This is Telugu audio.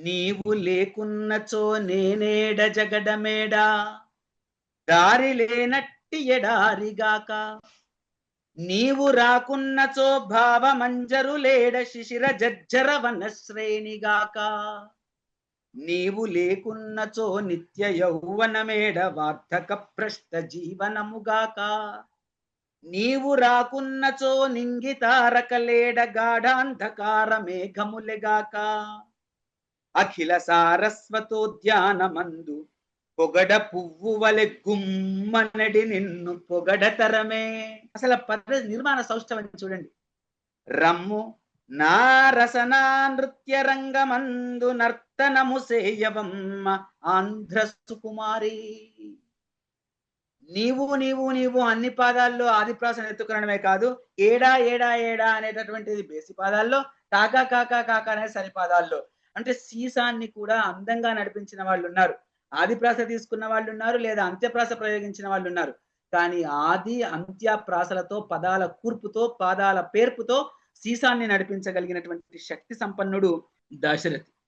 నీవు లేకున్నచో నేనేడ జగడమేడా? దారి లేనట్టి ఎడారిగాక? నీవు రాకున్నచో భావమంజరు లేడ శిశిర జజ్జర వనశ్రేణిగాక? నీవు లేకున్నచో నిత్య యౌవనమేడ వార్ధక భ్రష్ట జీవనముగాక? నీవు రాకున్నచో నింగితారకలేడ గాఢాంధకార మేఘములెగాక? అఖిల సారస్వతోద్యానమందు పొగడ పువ్వు వలె గుమ్మనడి నిన్ను పొగడతరమే అసలు పద నిర్మాణ సౌష్ఠవం చూడండి. రమ్ము నా రసనా నృత్య రంగమందు నర్తనము సేయవమ్మ ఆంధ్ర సుకుమారి. నీవు నీవు నీవు అన్ని పాదాల్లో ఆదిప్రాసన ఎత్తుకునడమే కాదు ఏడా ఏడా ఏడా అనేటటువంటిది బేసి పాదాల్లో కాకా కాకా కాకా అనే సరిపాదాల్లో అంటే సీసాన్ని కూడా అందంగా నడిపించిన వాళ్ళు ఉన్నారు ఆదిప్రాస తీసుకున్న వాళ్ళు ఉన్నారు లేదా అంత్యప్రాస ప్రయోగించిన వాళ్ళు ఉన్నారు కానీ ఆది అంత్యప్రాసలతో పదాల కూర్పుతో పాదాల పేర్పుతో సీసాన్ని నడిపించగలిగినటువంటి శక్తి సంపన్నుడు దశరథి.